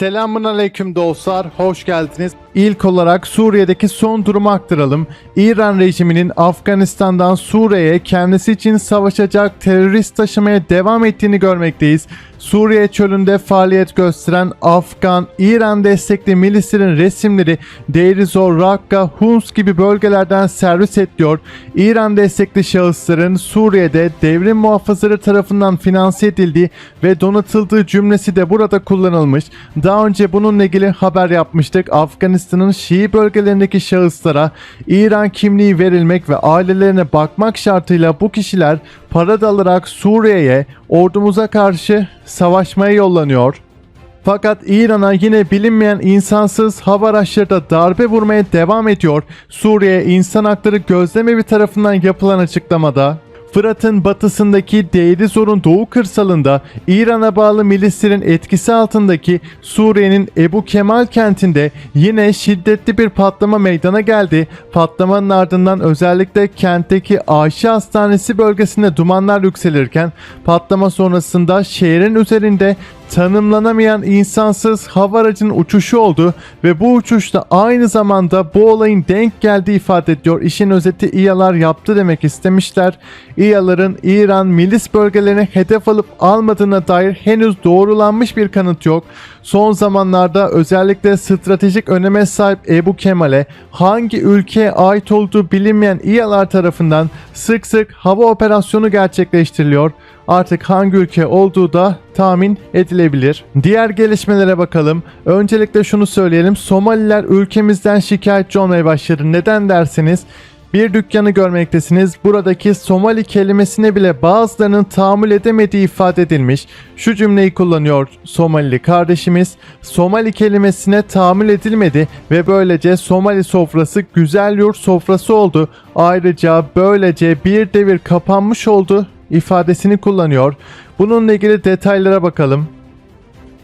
Selamun aleyküm dostlar, hoş geldiniz. İlk olarak Suriye'deki son durumu aktaralım. İran rejiminin Afganistan'dan Suriye'ye kendisi için savaşacak terörist taşımaya devam ettiğini görmekteyiz. Suriye çölünde faaliyet gösteren Afgan, İran destekli milislerin resimleri Deir ez-Zor, Rakka, Huns gibi bölgelerden servis ediliyor. İran destekli şahısların Suriye'de devrim muhafızları tarafından finanse edildiği ve donatıldığı cümlesi de burada kullanılmış. Daha önce bununla ilgili haber yapmıştık. Afganistan'ın Şii bölgelerindeki şahıslara İran kimliği verilmek ve ailelerine bakmak şartıyla bu kişiler para da alarak Suriye'ye ordumuza karşı savaşmaya yollanıyor. Fakat İran'a yine bilinmeyen insansız hava araçları da darbe vurmaya devam ediyor. Suriye İnsan Hakları Gözlemevi tarafından yapılan açıklamada Fırat'ın batısındaki Deir Zor'un doğu kırsalında İran'a bağlı milislerin etkisi altındaki Suriye'nin Ebu Kemal kentinde yine şiddetli bir patlama meydana geldi. Patlamanın ardından özellikle kentteki Ayşe Hastanesi bölgesinde dumanlar yükselirken patlama sonrasında şehrin üzerinde tanımlanamayan insansız hava aracının uçuşu oldu ve bu uçuşta aynı zamanda bu olayın denk geldiği ifade ediyor. İşin özeti İyalar yaptı demek istemişler. İyaların İran milis bölgelerine hedef alıp almadığına dair henüz doğrulanmış bir kanıt yok. Son zamanlarda özellikle stratejik öneme sahip Ebu Kemal'e hangi ülkeye ait olduğu bilinmeyen İyalar tarafından sık sık hava operasyonu gerçekleştiriliyor artık hangi ülke olduğu da tahmin edilebilir. Diğer gelişmelere bakalım. Öncelikle şunu söyleyelim. Somaliler ülkemizden şikayetçi olmaya başladı. Neden derseniz bir dükkanı görmektesiniz. Buradaki Somali kelimesine bile bazılarının tahammül edemediği ifade edilmiş. Şu cümleyi kullanıyor Somalili kardeşimiz. Somali kelimesine tahammül edilmedi ve böylece Somali sofrası güzel yurt sofrası oldu. Ayrıca böylece bir devir kapanmış oldu ifadesini kullanıyor. Bununla ilgili detaylara bakalım.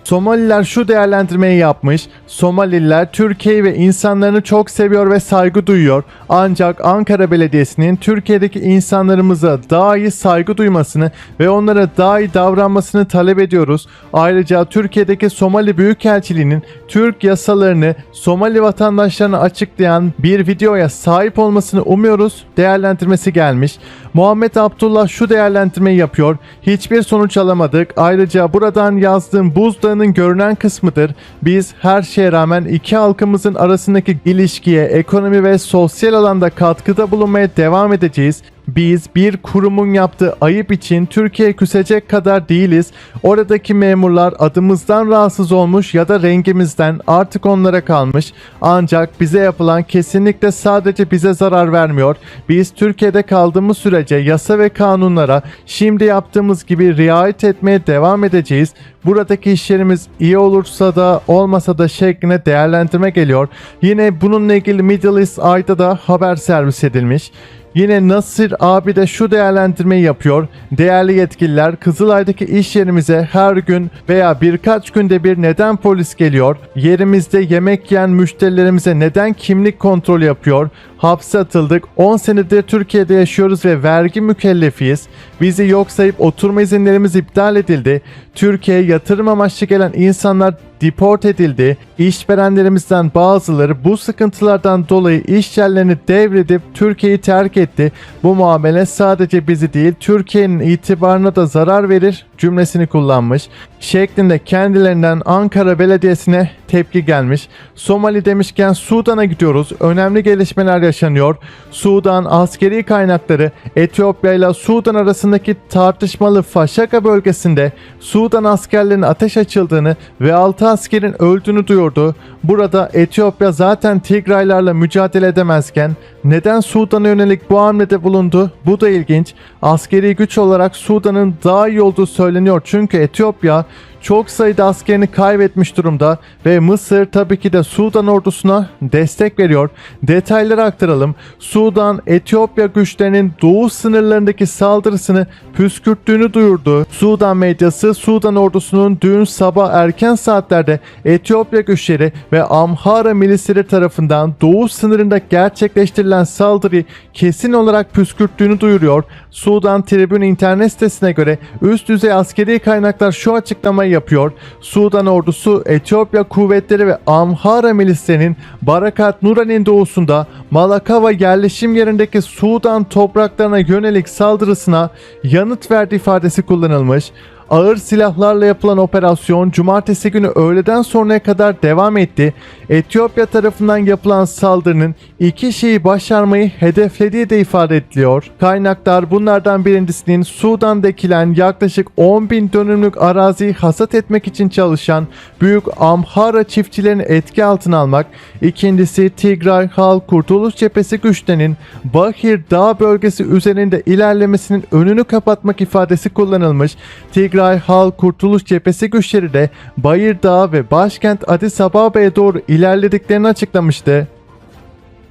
Somaliler şu değerlendirmeyi yapmış. Somaliler Türkiye'yi ve insanlarını çok seviyor ve saygı duyuyor. Ancak Ankara Belediyesi'nin Türkiye'deki insanlarımıza daha iyi saygı duymasını ve onlara daha iyi davranmasını talep ediyoruz. Ayrıca Türkiye'deki Somali Büyükelçiliği'nin Türk yasalarını Somali vatandaşlarına açıklayan bir videoya sahip olmasını umuyoruz. Değerlendirmesi gelmiş. Muhammed Abdullah şu değerlendirmeyi yapıyor. Hiçbir sonuç alamadık. Ayrıca buradan yazdığım buzdağının görünen kısmıdır. Biz her şeye rağmen iki halkımızın arasındaki ilişkiye, ekonomi ve sosyal alanda katkıda bulunmaya devam edeceğiz. Biz bir kurumun yaptığı ayıp için Türkiye küsecek kadar değiliz. Oradaki memurlar adımızdan rahatsız olmuş ya da rengimizden artık onlara kalmış. Ancak bize yapılan kesinlikle sadece bize zarar vermiyor. Biz Türkiye'de kaldığımız sürece yasa ve kanunlara şimdi yaptığımız gibi riayet etmeye devam edeceğiz. Buradaki işlerimiz iyi olursa da olmasa da şeklinde değerlendirme geliyor. Yine bununla ilgili Middle East Eye'da da haber servis edilmiş. Yine Nasır abi de şu değerlendirmeyi yapıyor. Değerli yetkililer Kızılay'daki iş yerimize her gün veya birkaç günde bir neden polis geliyor? Yerimizde yemek yiyen müşterilerimize neden kimlik kontrolü yapıyor? Hapse atıldık. 10 senedir Türkiye'de yaşıyoruz ve vergi mükellefiyiz. Bizi yok sayıp oturma izinlerimiz iptal edildi. Türkiye'ye yatırım amaçlı gelen insanlar deport edildi. İşverenlerimizden bazıları bu sıkıntılardan dolayı iş yerlerini devredip Türkiye'yi terk etti. Bu muamele sadece bizi değil Türkiye'nin itibarına da zarar verir cümlesini kullanmış. Şeklinde kendilerinden Ankara Belediyesi'ne tepki gelmiş. Somali demişken Sudan'a gidiyoruz. Önemli gelişmeler yaşanıyor. Sudan askeri kaynakları Etiyopya ile Sudan arasındaki tartışmalı Faşaka bölgesinde Sudan askerlerinin ateş açıldığını ve 6 askerin öldüğünü duyurdu. Burada Etiyopya zaten Tigraylarla mücadele edemezken neden Sudan'a yönelik bu hamlede bulundu? Bu da ilginç. Askeri güç olarak Sudan'ın daha iyi olduğu söyleniyor çünkü Etiyopya çok sayıda askerini kaybetmiş durumda ve Mısır tabii ki de Sudan ordusuna destek veriyor. Detayları aktaralım. Sudan, Etiyopya güçlerinin doğu sınırlarındaki saldırısını püskürttüğünü duyurdu. Sudan medyası Sudan ordusunun dün sabah erken saatlerde Etiyopya güçleri ve Amhara milisleri tarafından doğu sınırında gerçekleştirilen saldırıyı kesin olarak püskürttüğünü duyuruyor. Sudan Tribün internet sitesine göre üst düzey askeri kaynaklar şu açıklamayı yapıyor. Sudan ordusu Etiyopya kuvvetleri ve Amhara milislerinin Barakat Nura'nın doğusunda Malakava yerleşim yerindeki Sudan topraklarına yönelik saldırısına yanıt verdi ifadesi kullanılmış. Ağır silahlarla yapılan operasyon cumartesi günü öğleden sonraya kadar devam etti. Etiyopya tarafından yapılan saldırının iki şeyi başarmayı hedeflediği de ifade ediliyor. Kaynaklar bunlardan birincisinin Sudan'da ekilen yaklaşık 10 bin dönümlük araziyi hasat etmek için çalışan Büyük Amhara çiftçilerini etki altına almak, ikincisi Tigray Halk Kurtuluş Cephesi güçlerinin Bahir Dağ bölgesi üzerinde ilerlemesinin önünü kapatmak ifadesi kullanılmış. Tigray Halk Kurtuluş Cephesi güçleri de Bayır Dağı ve başkent Addis Ababa'ya doğru ilerlediklerini açıklamıştı.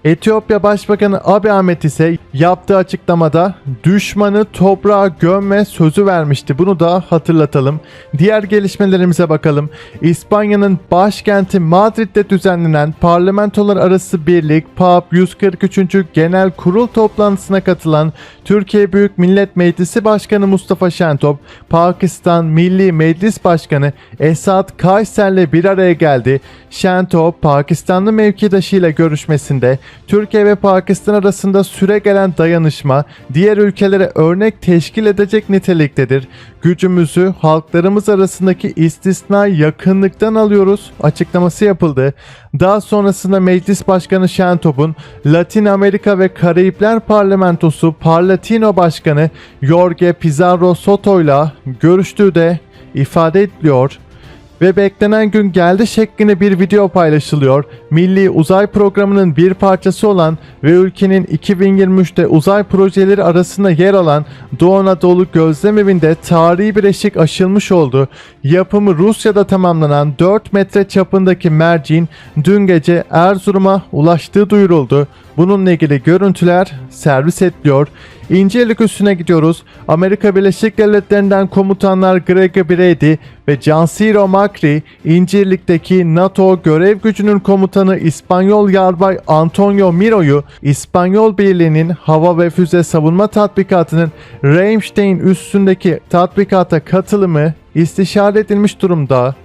Etiyopya Başbakanı Abiy Ahmet ise yaptığı açıklamada düşmanı toprağa gömme sözü vermişti. Bunu da hatırlatalım. Diğer gelişmelerimize bakalım. İspanya'nın başkenti Madrid'de düzenlenen Parlamentolar Arası Birlik PAP 143. Genel Kurul toplantısına katılan Türkiye Büyük Millet Meclisi Başkanı Mustafa Şentop, Pakistan Milli Meclis Başkanı Esad Kayser'le bir araya geldi. Şentop, Pakistanlı mevkidaşıyla görüşmesinde Türkiye ve Pakistan arasında süre gelen dayanışma diğer ülkelere örnek teşkil edecek niteliktedir. Gücümüzü halklarımız arasındaki istisna yakınlıktan alıyoruz açıklaması yapıldı. Daha sonrasında Meclis Başkanı Şentop'un Latin Amerika ve Karayipler Parlamentosu Parlatino Başkanı Jorge Pizarro Soto'yla görüştüğü de ifade ediliyor ve beklenen gün geldi şeklinde bir video paylaşılıyor. Milli Uzay Programı'nın bir parçası olan ve ülkenin 2023'te uzay projeleri arasında yer alan Doğu Anadolu Gözlem Evi'nde tarihi bir eşik aşılmış oldu. Yapımı Rusya'da tamamlanan 4 metre çapındaki merceğin dün gece Erzurum'a ulaştığı duyuruldu. Bununla ilgili görüntüler servis ediliyor. İncirlik üstüne gidiyoruz. Amerika Birleşik Devletleri'nden komutanlar Greg Brady ve Gianciro Macri, İncirlik'teki NATO görev gücünün komutanı İspanyol Yarbay Antonio Miro'yu İspanyol Birliği'nin hava ve füze savunma tatbikatının Rammstein üstündeki tatbikata katılımı istişare edilmiş durumda.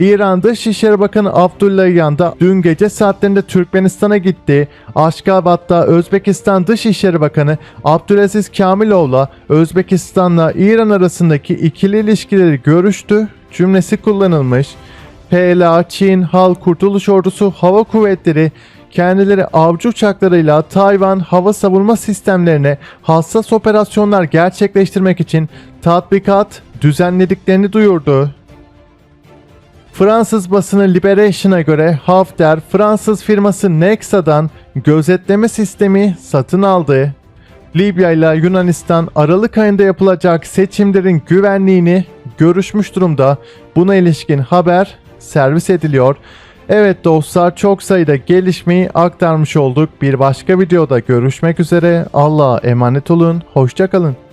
İran Dışişleri Bakanı Abdullah Yan da dün gece saatlerinde Türkmenistan'a gitti. Aşkabat'ta Özbekistan Dışişleri Bakanı Abdülaziz Kamilov'la Özbekistan'la İran arasındaki ikili ilişkileri görüştü cümlesi kullanılmış. PLA, Çin, Halk Kurtuluş Ordusu Hava Kuvvetleri kendileri avcı uçaklarıyla Tayvan hava savunma sistemlerine hassas operasyonlar gerçekleştirmek için tatbikat düzenlediklerini duyurdu. Fransız basını Liberation'a göre Hafter Fransız firması Nexa'dan gözetleme sistemi satın aldı. Libya ile Yunanistan Aralık ayında yapılacak seçimlerin güvenliğini görüşmüş durumda. Buna ilişkin haber servis ediliyor. Evet dostlar çok sayıda gelişmeyi aktarmış olduk. Bir başka videoda görüşmek üzere. Allah'a emanet olun. Hoşçakalın.